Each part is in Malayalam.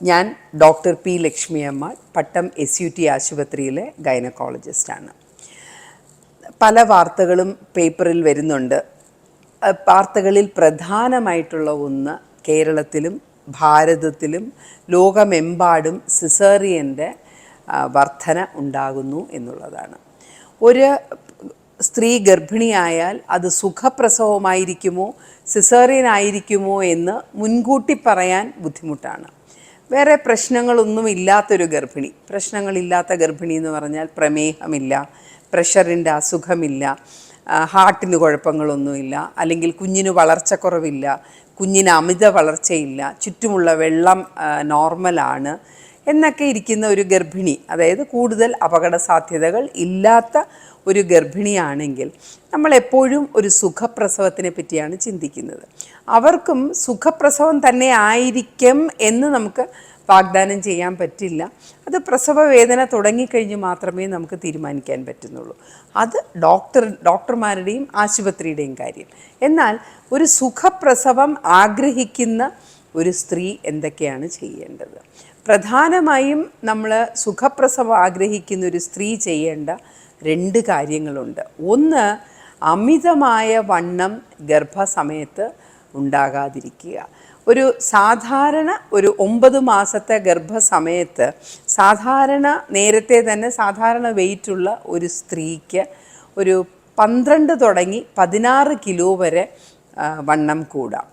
ഞാൻ ഡോക്ടർ പി ലക്ഷ്മി അമ്മ പട്ടം എസ് യു ടി ആശുപത്രിയിലെ ഗൈനക്കോളജിസ്റ്റാണ്. പല വാർത്തകളും പേപ്പറിൽ വരുന്നുണ്ട്. വാർത്തകളിൽ പ്രധാനമായിട്ടുള്ള ഒന്ന് കേരളത്തിലും ഭാരതത്തിലും ലോകമെമ്പാടും സിസേറിയന്റെ വർധന ഉണ്ടാകുന്നു എന്നുള്ളതാണ്. ഒരു സ്ത്രീ ഗർഭിണിയായാൽ അത് സുഖപ്രസവമായിരിക്കുമോ സിസേറിയൻ ആയിരിക്കുമോ എന്ന് മുൻകൂട്ടി പറയാൻ ബുദ്ധിമുട്ടാണ്. വേറെ പ്രശ്നങ്ങളൊന്നും ഇല്ലാത്തൊരു ഗർഭിണി. പ്രശ്നങ്ങളില്ലാത്ത ഗർഭിണി എന്ന് പറഞ്ഞാൽ പ്രമേഹമില്ല പ്രഷറിന്റെ അസുഖമില്ല ഹാർട്ടിന് കുഴപ്പങ്ങളൊന്നുമില്ല അല്ലെങ്കിൽ കുഞ്ഞിന് വളർച്ചക്കുറവില്ല കുഞ്ഞിന് അമിത വളർച്ചയില്ല ചുറ്റുമുള്ള വെള്ളം നോർമലാണ് എന്നൊക്കെ ഇരിക്കുന്ന ഒരു ഗർഭിണി അതായത് കൂടുതൽ അപകട സാധ്യതകൾ ഇല്ലാത്ത ഒരു ഗർഭിണിയാണെങ്കിൽ നമ്മൾ എപ്പോഴും ഒരു സുഖപ്രസവത്തിനെ പറ്റിയാണ് ചിന്തിക്കുന്നത്. അവർക്കും സുഖപ്രസവം തന്നെ ആയിരിക്കും എന്ന് നമുക്ക് വാഗ്ദാനം ചെയ്യാൻ പറ്റില്ല. അത് പ്രസവ വേദന തുടങ്ങിക്കഴിഞ്ഞ് മാത്രമേ നമുക്ക് തീരുമാനിക്കാൻ പറ്റുന്നുള്ളൂ. അത് ഡോക്ടർ ഡോക്ടർമാരുടെയും ആശുപത്രിയുടെയും കാര്യം. എന്നാൽ ഒരു സുഖപ്രസവം ആഗ്രഹിക്കുന്ന ഒരു സ്ത്രീ എന്തൊക്കെയാണ് ചെയ്യേണ്ടത്? പ്രധാനമായും നമ്മൾ സുഖപ്രസവം ആഗ്രഹിക്കുന്ന ഒരു സ്ത്രീ ചെയ്യേണ്ട രണ്ട് കാര്യങ്ങളുണ്ട്. ഒന്ന് അമിതമായ വണ്ണം ഗർഭസമയത്ത് ഉണ്ടാകാതിരിക്കുക. ഒരു സാധാരണ ഒരു ഒമ്പത് മാസത്തെ ഗർഭസമയത്ത് സാധാരണ നേരത്തെ തന്നെ സാധാരണ വെയിറ്റുള്ള ഒരു സ്ത്രീക്ക് ഒരു പന്ത്രണ്ട് തുടങ്ങി പതിനാറ് കിലോ വരെ വണ്ണം കൂടാം.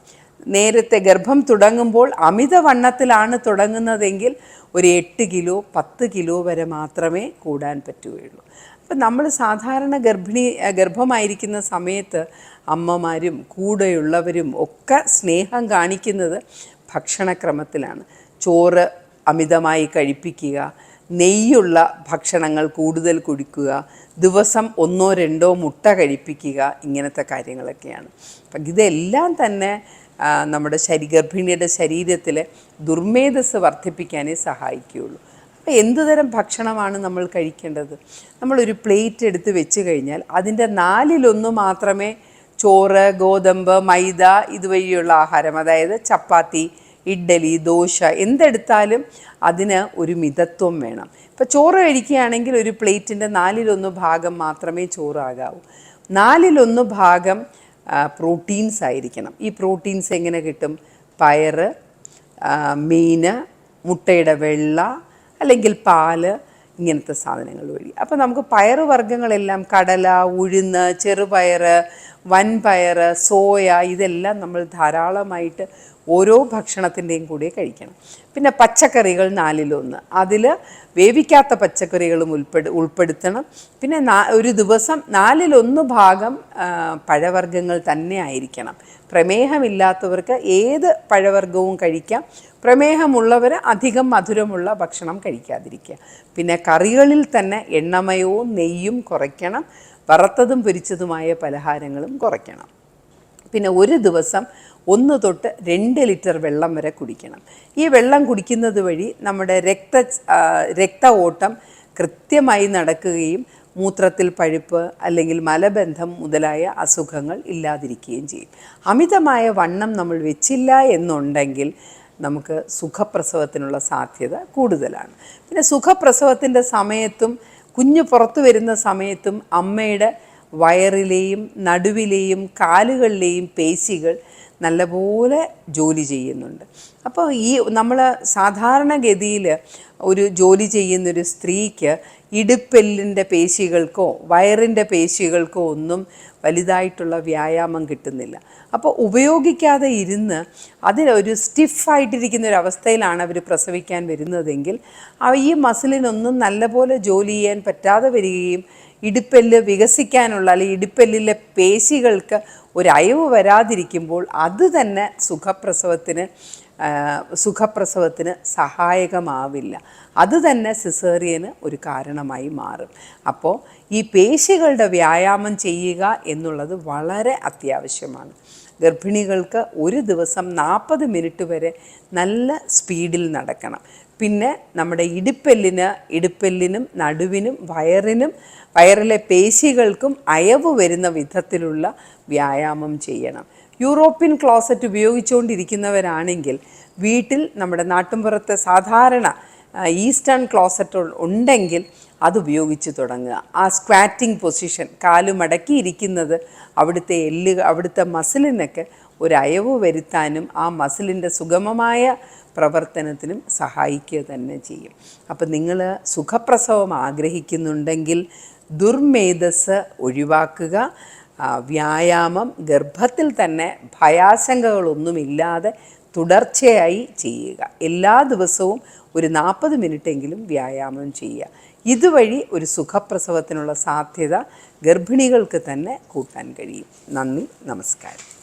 നേരത്തെ ഗർഭം തുടങ്ങുമ്പോൾ അമിത വണ്ണത്തിലാണ് തുടങ്ങുന്നതെങ്കിൽ ഒരു എട്ട് കിലോ പത്ത് കിലോ വരെ മാത്രമേ കൂടാൻ പറ്റുകയുള്ളൂ. അപ്പം നമ്മൾ സാധാരണ ഗർഭിണി ഗർഭമായിരിക്കുന്ന സമയത്ത് അമ്മമാരും കൂടെയുള്ളവരും ഒക്കെ സ്നേഹം കാണിക്കുന്നത് ഭക്ഷണക്രമത്തിലാണ്. ചോറ് അമിതമായി കഴിപ്പിക്കുക നെയ്യുള്ള ഭക്ഷണങ്ങൾ കൂടുതൽ കുടിക്കുക ദിവസം ഒന്നോ രണ്ടോ മുട്ട കഴിപ്പിക്കുക ഇങ്ങനത്തെ കാര്യങ്ങളൊക്കെയാണ്. അപ്പം ഇതെല്ലാം തന്നെ നമ്മുടെ ശരീ ഗർഭിണിയുടെ ശരീരത്തിൽ ദുർമേധസ് വർദ്ധിപ്പിക്കാനേ സഹായിക്കുകയുള്ളൂ. അപ്പോൾ എന്തുതരം ഭക്ഷണമാണ് നമ്മൾ കഴിക്കേണ്ടത്? നമ്മളൊരു പ്ലേറ്റ് എടുത്ത് വെച്ച് കഴിഞ്ഞാൽ അതിന്റെ നാലിലൊന്ന് മാത്രമേ ചോറ് ഗോതമ്പ് മൈദ ഇതുവഴിയുള്ള ആഹാരം അതായത് ചപ്പാത്തി ഇഡ്ഡലി ദോശ എന്തെടുത്താലും അതിന് ഒരു മിതത്വം വേണം. ഇപ്പോൾ ചോറ് കഴിക്കുകയാണെങ്കിൽ ഒരു പ്ലേറ്റിന്റെ നാലിലൊന്ന് ഭാഗം മാത്രമേ ചോറാകാവൂ. നാലിലൊന്ന് ഭാഗം പ്രോട്ടീൻസ് ആയിരിക്കണം. ഈ പ്രോട്ടീൻസ് എങ്ങനെ കിട്ടും? പയറ് മീൻ മുട്ടയുടെ വെള്ള അല്ലെങ്കിൽ പാൽ ഇങ്ങനത്തെ സാധനങ്ങൾ വഴി. അപ്പോൾ നമുക്ക് പയറ് വർഗങ്ങളെല്ലാം കടല ഉഴുന്ന് ചെറുപയറ് വൻപയറ് സോയ ഇതെല്ലാം നമ്മൾ ധാരാളമായിട്ട് ഓരോ ഭക്ഷണത്തിന്റെയും കൂടെ കഴിക്കണം. പിന്നെ പച്ചക്കറികൾ നാലിലൊന്ന്. അതിൽ വേവിക്കാത്ത പച്ചക്കറികളും ഉൾപ്പെടു ഉൾപ്പെടുത്തണം. പിന്നെ ഒരു ദിവസം നാലിലൊന്ന് ഭാഗം പഴവർഗങ്ങൾ തന്നെ ആയിരിക്കണം. പ്രമേഹമില്ലാത്തവർക്ക് ഏത് പഴവർഗവും കഴിക്കാം. പ്രമേഹമുള്ളവർ അധികം മധുരമുള്ള ഭക്ഷണം കഴിക്കാതിരിക്കുക. പിന്നെ കറികളിൽ തന്നെ എണ്ണമയവും നെയ്യും കുറയ്ക്കണം. വറുത്തതും പൊരിച്ചതുമായ പലഹാരങ്ങളും കുറയ്ക്കണം. പിന്നെ ഒരു ദിവസം ഒന്ന് തൊട്ട് രണ്ട് ലിറ്റർ വെള്ളം വരെ കുടിക്കണം. ഈ വെള്ളം കുടിക്കുന്നത് വഴി നമ്മുടെ രക്ത രക്ത ഓട്ടം കൃത്യമായി നടക്കുകയും മൂത്രത്തിൽ പഴുപ്പ് അല്ലെങ്കിൽ മലബന്ധം മുതലായ അസുഖങ്ങൾ ഇല്ലാതിരിക്കുകയും ചെയ്യും. അമിതമായ വണ്ണം നമ്മൾ വെച്ചില്ല എന്നുണ്ടെങ്കിൽ നമുക്ക് സുഖപ്രസവത്തിനുള്ള സാധ്യത കൂടുതലാണ്. പിന്നെ സുഖപ്രസവത്തിന്റെ സമയത്തും കുഞ്ഞ് പുറത്തു വരുന്ന സമയത്തും അമ്മയുടെ വയറിലെയും നടുവിലെയും കാലുകളിലെയും പേശികൾ നല്ലപോലെ ജോലി ചെയ്യുന്നുണ്ട്. അപ്പോൾ ഈ നമ്മൾ സാധാരണഗതിയിൽ ഒരു ജോലി ചെയ്യുന്നൊരു സ്ത്രീക്ക് ഇടുപ്പെല്ലിന്റെ പേശികൾക്കോ വയറിന്റെ പേശികൾക്കോ ഒന്നും വലുതായിട്ടുള്ള വ്യായാമം കിട്ടുന്നില്ല. അപ്പോൾ ഉപയോഗിക്കാതെ ഇരുന്ന് അതിലൊരു സ്റ്റിഫായിട്ടിരിക്കുന്ന ഒരു അവസ്ഥയിലാണ് അവർ പ്രസവിക്കാൻ വരുന്നതെങ്കിൽ ഈ മസിലിനൊന്നും നല്ലപോലെ ജോലി ചെയ്യാൻ പറ്റാതെ വരികയും ഇടുപ്പെല്ല് വികസിക്കാനുള്ള അല്ലെങ്കിൽ ഇടുപ്പെല്ലിലെ പേശികൾക്ക് ഒരു അയവ് വരാതിരിക്കുമ്പോൾ അത് തന്നെ സുഖപ്രസവത്തിന് സുഖപ്രസവത്തിന് സഹായകമാവില്ല. അത് തന്നെ സിസേറിയന് ഒരു കാരണമായി മാറും. അപ്പോൾ ഈ പേശികളുടെ വ്യായാമം ചെയ്യുക എന്നുള്ളത് വളരെ അത്യാവശ്യമാണ്. ഗർഭിണികൾക്ക് ഒരു ദിവസം നാൽപ്പത് മിനിറ്റ് വരെ നല്ല സ്പീഡിൽ നടക്കണം. പിന്നെ നമ്മുടെ ഇടുപ്പെല്ലിന് ഇടുപ്പെല്ലിനും നടുവിനും വയറിനും വയറിലെ പേശികൾക്കും അയവ് വരുന്ന വിധത്തിലുള്ള വ്യായാമം ചെയ്യണം. യൂറോപ്യൻ ക്ലോസറ്റ് ഉപയോഗിച്ചുകൊണ്ടിരിക്കുന്നവരാണെങ്കിൽ വീട്ടിൽ നമ്മുടെ നാട്ടിൻപുറത്തെ സാധാരണ ഈസ്റ്റേൺ ക്ലോസറ്റ് ഉണ്ടെങ്കിൽ അത് ഉപയോഗിച്ച് തുടങ്ങുക. ആ സ്ക്വാറ്റിംഗ് പൊസിഷൻ കാൽ മടക്കിയിരിക്കുന്നത് അവിടുത്തെ എല്ല് അവിടുത്തെ മസിലിനൊക്കെ ഒരു അയവ് വരുത്താനും ആ മസിലിന്റെ സുഗമമായ പ്രവർത്തനത്തിനും സഹായിക്കുക തന്നെ ചെയ്യും. അപ്പം നിങ്ങൾ സുഖപ്രസവം ആഗ്രഹിക്കുന്നുണ്ടെങ്കിൽ ദുർമേധസ് ഒഴിവാക്കുക. വ്യായാമം ഗർഭത്തിൽ തന്നെ ഭയാശങ്കകളൊന്നുമില്ലാതെ തുടർച്ചയായി ചെയ്യുക. എല്ലാ ദിവസവും ഒരു നാൽപ്പത് മിനിറ്റെങ്കിലും വ്യായാമം ചെയ്യുക. ഇതുവഴി ഒരു സുഖപ്രസവത്തിനുള്ള സാധ്യത ഗർഭിണികൾക്ക് തന്നെ കൂട്ടാൻ കഴിയും. നന്ദി നമസ്കാരം.